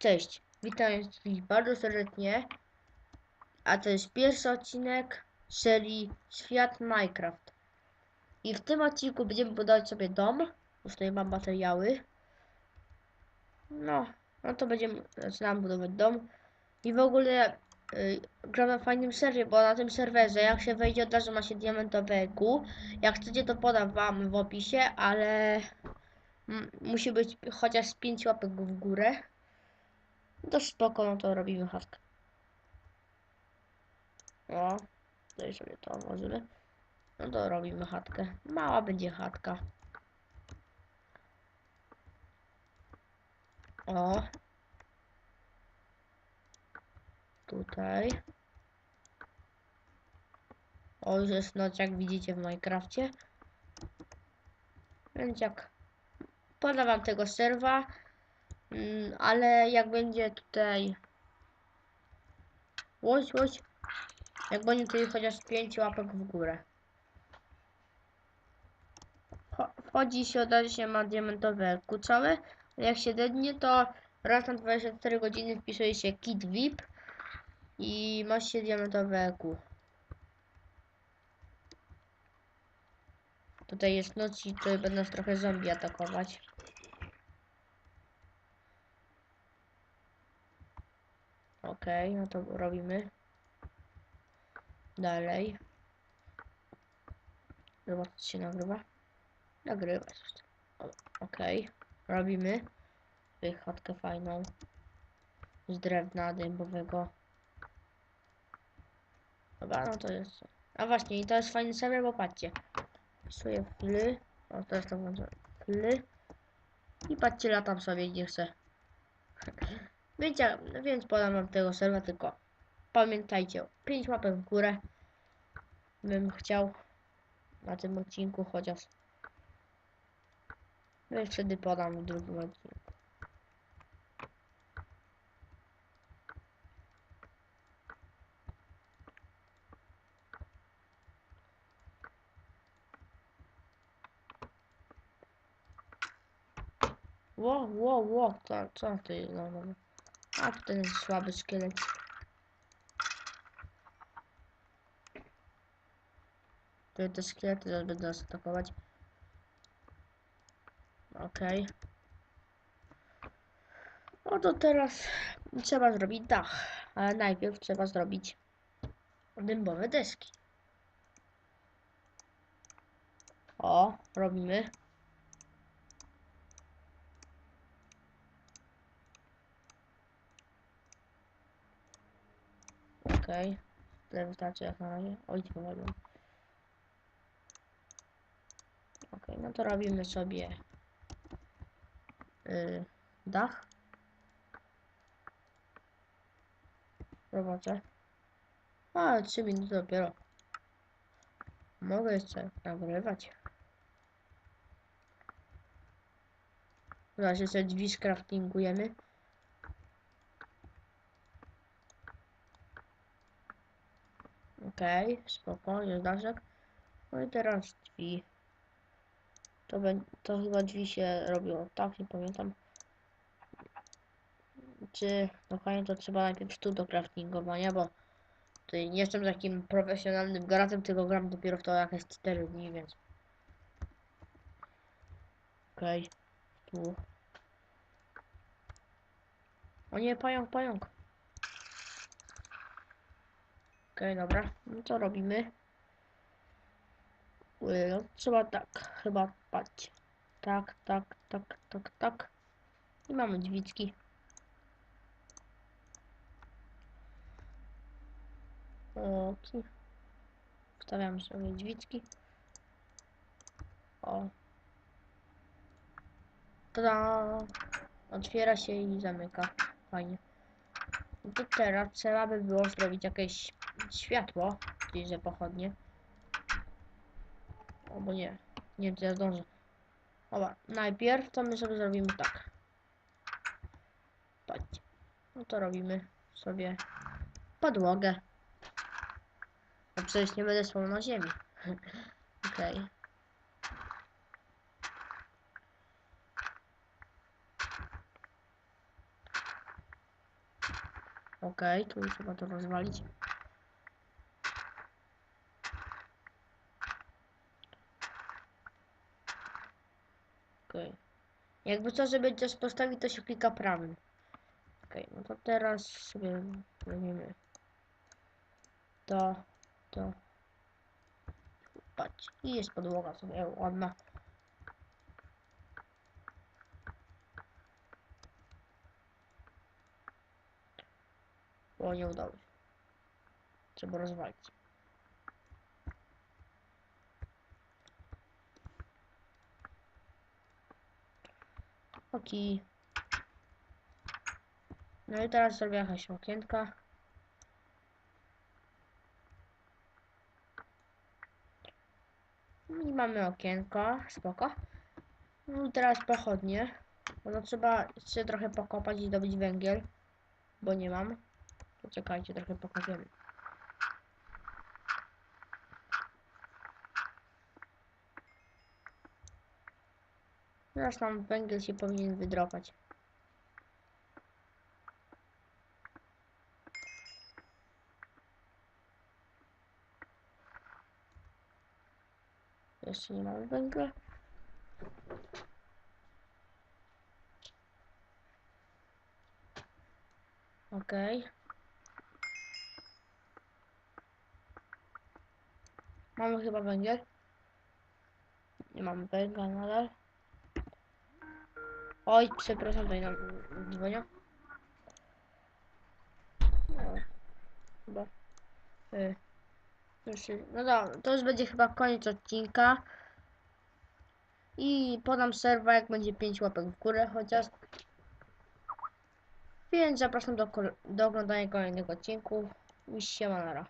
Cześć, witam wszystkich bardzo serdecznie. A to jest pierwszy odcinek serii Świat Minecraft. I w tym odcinku będziemy budować sobie dom. Już tutaj mam materiały. No, no to będziemy zaczynamy budować dom. I w ogóle y, gram na fajnym serwie, bo na tym serwerze jak się wejdzie od razu ma się diamentowe EQ. Jak chcecie to podam wam w opisie, ale musi być chociaż z 5 łapek w górę. To spoko, no to robimy chatkę. O, tutaj sobie to włożymy. No to robimy chatkę. Mała będzie chatka. O. Tutaj. O, już jest noc, jak widzicie w Minecrafcie. Więc jak podam wam tego serwa, ale jak będzie tutaj łoś, łoś, jak będzie tutaj chociaż 5 łapek w górę. Wcho- Wchodzi się, od razu się ma diamentowe kucałe, jak się dednie to raz na 24 godziny wpisuje się kit VIP i ma się diamentowe EQ. Tutaj jest noc i tutaj będą trochę zombie atakować. Okej, no to robimy. Dalej. Zobacz, się nagrywa. Nagrywa się. O- Okej, robimy. Chatkę fajną. Z drewna dębowego. Dobra, no to jest. A właśnie, i to jest fajny serwer, bo patrzcie. Wpisuję fly. O, teraz to włączę. Fly. I patrzcie, latam sobie gdzie chcę. Więc, ja, więc podam wam tego serwa, tylko pamiętajcie, 5 łapek w górę bym chciał na tym odcinku chociaż. No i wtedy podam w drugim odcinku. Ło, ło, ło, co, co to jest za nowe? A to ten słaby szkielet. To te szkielety zaraz będą nas atakować. Okej. No to teraz trzeba zrobić dach, ale najpierw trzeba zrobić dębowe deski. O, robimy. Okej. Tyle wystarczy jak na razie. Oj, powolił. Okej, no to robimy sobie yy, dach. Zobaczę. A, 3 minuty dopiero. Mogę jeszcze nagrywać. Zaraz jeszcze drzwi skraftingujemy. Okej, okay, spoko, jest daszek. No i teraz drzwi. To, bę- to chyba drzwi się robiło tak, nie pamiętam. Czy dokładnie to trzeba najpierw tu do craftingowania, bo tutaj nie jestem takim profesjonalnym graczem, tylko gram dopiero w to jakieś 4 dni, więc. Okej, tu. O nie, pająk, pająk. Okej, dobra. No to robimy. Yy, No, trzeba tak, chyba patrzcie. Tak, tak, tak, tak, tak. I mamy drzwiczki. Oki. Wstawiamy sobie drzwiczki. O. Tada! Otwiera się i zamyka. Fajnie. No to teraz trzeba by było zrobić jakieś światło, czyli że pochodnie. Albo nie. Nie wiem, czy ja zdążę. Najpierw to my sobie zrobimy tak. Patrzcie. No to robimy sobie podłogę. A przecież nie będę spał na ziemi. Okej. Okej, tu trzeba to rozwalić. Okej. Jakby co, żeby coś postawić, to się klika prawym. Okej, no to teraz sobie weźmiemy to, to. Patrz, i jest podłoga sobie ładna. O, nie udało się. Trzeba rozwalić. Oki. No i teraz zrobię jakaś okienka. I mamy okienko, spoko. No i teraz pochodnie. No trzeba jeszcze trochę pokopać i zdobyć węgiel, bo nie mam. Poczekajcie, trochę pokażemy. Nam węgiel się powinien wydropać. Jeszcze nie mamy węgla. Okej. Mamy chyba węgiel. Nie mamy węgla nadal. Oj, przepraszam, tutaj nam dzwonią. No, chyba. Y, się- no dobra, to już będzie chyba koniec odcinka. I podam serwa, jak będzie 5 łapek w górę chociaż. Więc zapraszam do, do oglądania kolejnych odcinków. I siema nara.